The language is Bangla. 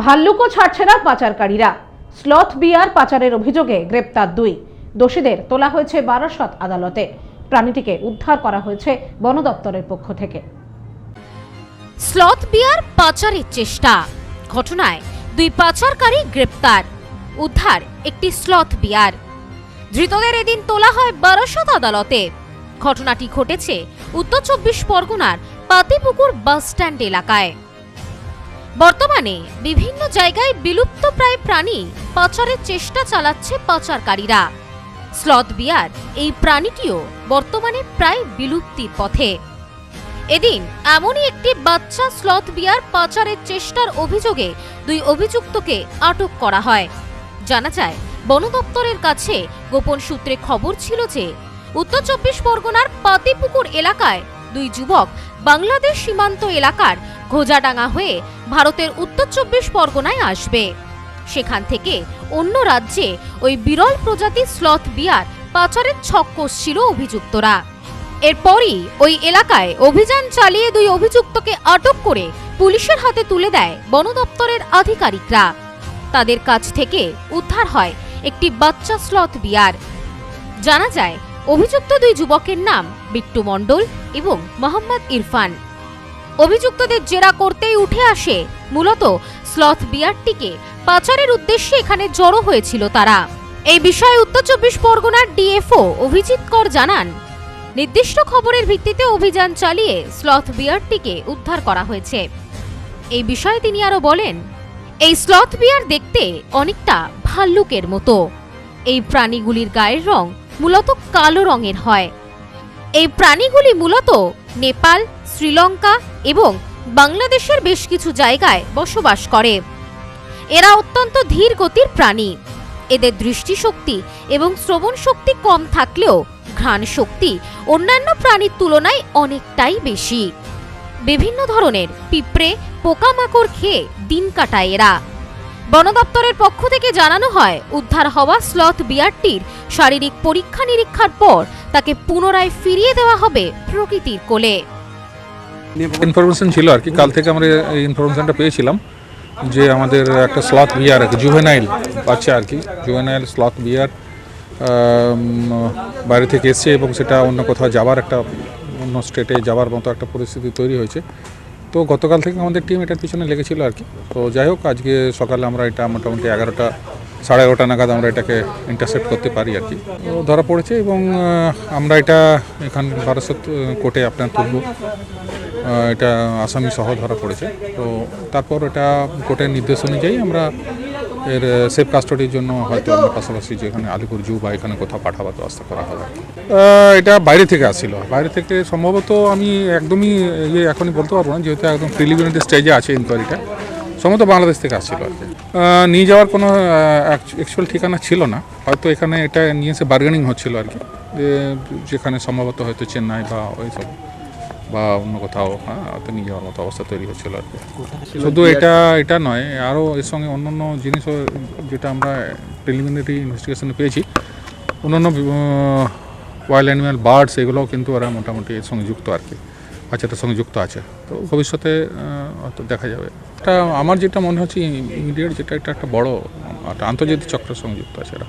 ভাল্লুকও ছাড়ছে না পাচারকারীরা। স্লথ বিয়ার পাচারের অভিযোগে গ্রেপ্তার দুই। দোষীদের তোলা হয়েছে বারাসত আদালতে। প্রাণীটিকে উদ্ধার করা হয়েছে বন দপ্তরের পক্ষ থেকে। স্লথ বিয়ার পাচারের চেষ্টা। ঘটনায় দুই পাচারকারী গ্রেপ্তার। উদ্ধার একটি স্লথ বিয়ার ধৃতদের এদিন তোলা হয় বারাসত আদালতে। ঘটনাটি ঘটেছে উত্তর চব্বিশ পরগনার পাতিপুকুর বাস স্ট্যান্ড এলাকায়। বর্তমানে বিভিন্ন জায়গায় বিলুপ্তপ্রায় প্রাণী পাচারের চেষ্টা চালাচ্ছে পাচারকারীরা। স্লথ বিয়ার এই প্রাণীটিও বর্তমানে প্রায় বিলুপ্তির পথে। এদিন এমনই একটি বাচ্চা স্লথ বিয়ার পাচারের চেষ্টার অভিযোগে দুই অভিযুক্তকে আটক করা হয়। জানা যায় বন দপ্তরের কাছে গোপন সূত্রে খবর ছিল যে, উত্তর চব্বিশ পরগনার পাতিপুকুর এলাকায় দুই যুবক বাংলাদেশ সীমান্ত এলাকার ঘোজাডাঙ্গা হয়ে ভারতের উত্তর চব্বিশ পরগনায় আসবে। সেখান থেকে অন্য রাজ্যে ওই বিরল প্রজাতির স্লথ বিয়ার পাচারের ছক কষছিল অভিযুক্তরা। এরপরই ওই এলাকায় অভিযান চালিয়ে দুই অভিযুক্তকে আটক করে পুলিশের হাতে তুলে দেয় বন দপ্তরের আধিকারিকরা। তাদের কাছ থেকে উদ্ধার হয় একটি বাচ্চা স্লথ বিয়ার। জানা যায়, অভিযুক্ত দুই যুবকের নাম বিট্টু মণ্ডল এবং মোহাম্মদ ইরফান। অভিযুক্তদের জেরা করতেই উঠে আসে মূলত স্লথ বিয়ারটিকে পাচারের উদ্দেশ্যে এখানে জড়ো হয়েছিল তারা। এই বিষয়ে উত্তর চব্বিশ পরগনার ডিএফও অভিজিৎ কর জানান, নির্দিষ্ট খবরের ভিত্তিতে অভিযান চালিয়ে স্লথ বিয়ারটিকে উদ্ধার করা হয়েছে। এই বিষয়ে তিনি আরও বলেন, এই স্লথ বিয়ার দেখতে অনেকটা ভাল্লুকের মতো। এই প্রাণীগুলির গায়ের রং মূলত কালো রঙের হয়। এই প্রাণীগুলি মূলত নেপাল শ্রীলঙ্কা এবং বাংলাদেশের বেশ কিছু জায়গায় বসবাস করে। এরা অত্যন্ত ধীর গতির প্রাণী। এদের দৃষ্টিশক্তি এবং শ্রবণ শক্তি কম থাকলেও ঘ্রাণ শক্তি অন্যান্য প্রাণীর তুলনায় অনেকটাই বেশি। বিভিন্ন ধরনের পিঁপড়ে, পোকামাকড় খেয়ে দিন কাটায় এরা। বন দপ্তরের পক্ষ থেকে জানানো হয়, উদ্ধার হওয়া স্লথ বিয়ারটির শারীরিক পরীক্ষা নিরীক্ষার পর তাকে পুনরায় ফিরিয়ে দেওয়া হবে প্রকৃতির কোলে। ইনফরমেশন ছিল আর কি। কাল থেকে আমরা এই ইনফরমেশনটা পেয়েছিলাম যে আমাদের একটা স্লথ বিয়ার আর কি জুভেনাইল বাচ্চা আর কি। জুভেনাইল স্লথ বিয়ার বাইরে থেকে এসছে এবং সেটা অন্য কোথাও যাওয়ার একটা, অন্য স্টেটে যাওয়ার মতো একটা পরিস্থিতি তৈরি হয়েছে। তো গতকাল থেকে আমাদের টিম এটার পিছনে লেগেছিল আর কি। তো যাই হোক, আজকে সকালে আমরা এটা মোটামুটি এগারোটা, সাড়ে এগারোটা নাগাদ আমরা এটাকে ইন্টারসেপ্ট করতে পারি আর কি। ধরা পড়েছে এবং আমরা এটা এখান ভারত কোর্টে আপনার তুলব। এটা আসামি সহ ধরা পড়েছে। তো তারপর এটা কোর্টের নির্দেশ অনুযায়ী আমরা এর সেফ কাস্টডির জন্য হয়তো আমরা পাশাপাশি যেখানে আলিপুর জু বা এখানে কোথাও পাঠাবার ব্যবস্থা করা হবে এটা বাইরে থেকে আসছিল। বাইরে থেকে সম্ভবত আমি একদমই ইয়ে এখনই বলতে পারব না, যেহেতু একদম প্রিলিমিনারি স্টেজে আছে ইনকোয়ারিটা সম্ভবত বাংলাদেশ থেকে আসছিল আর কি। নিয়ে যাওয়ার কোনো অ্যাকচুয়াল ঠিকানা ছিল না। হয়তো এখানে এটা নিয়ে এসে বার্গেনিং হচ্ছিল আর কি। যেখানে সম্ভবত হয়তো চেন্নাই বা ওই সব। বা অন্য কোথাও হ্যাঁ হয়তো নিয়ে যাওয়ার মতো অবস্থা তৈরি হচ্ছিল আর কি। শুধু এটা এটা নয় আরও এর সঙ্গে অন্যান্য জিনিসও যেটা আমরা প্রিলিমিনারি ইনভেস্টিগেশনে পেয়েছি। অন্যান্য ওয়াইল্ড অ্যানিম্যাল বার্ডস এগুলোও কিন্তু ওরা মোটামুটি এর সঙ্গে যুক্ত আর কি বাচ্চাটার সঙ্গে যুক্ত আছে। তো ভবিষ্যতে হয়তো দেখা যাবে। এটা আমার যেটা মনে হচ্ছে ইমিডিয়েট যেটা একটা একটা বড় একটা আন্তর্জাতিক চক্রের সঙ্গে যুক্ত আছে এরা।